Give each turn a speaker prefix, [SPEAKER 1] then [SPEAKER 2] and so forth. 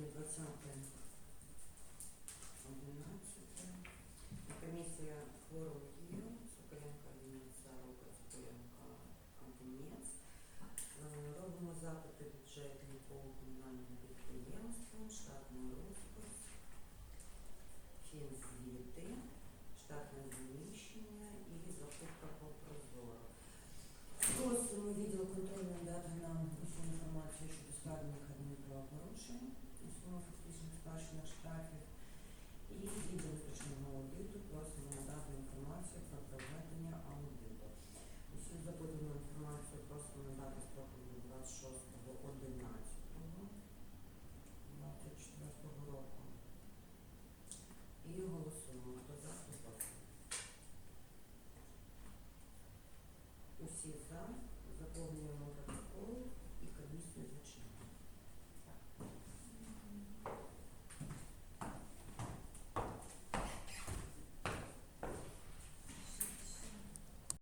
[SPEAKER 1] сьогодні 20 11 комиссия хворого Київ, Соколенка Вінниця, Рука Соколенка Антонець. Э, Робимо запити бюджетні по комунальному підприємству, штатний розпис, фінзвіти, штатне заміщення і закупка по прозору. Просимо відділ контрольного дати нам все за. Заповнюємо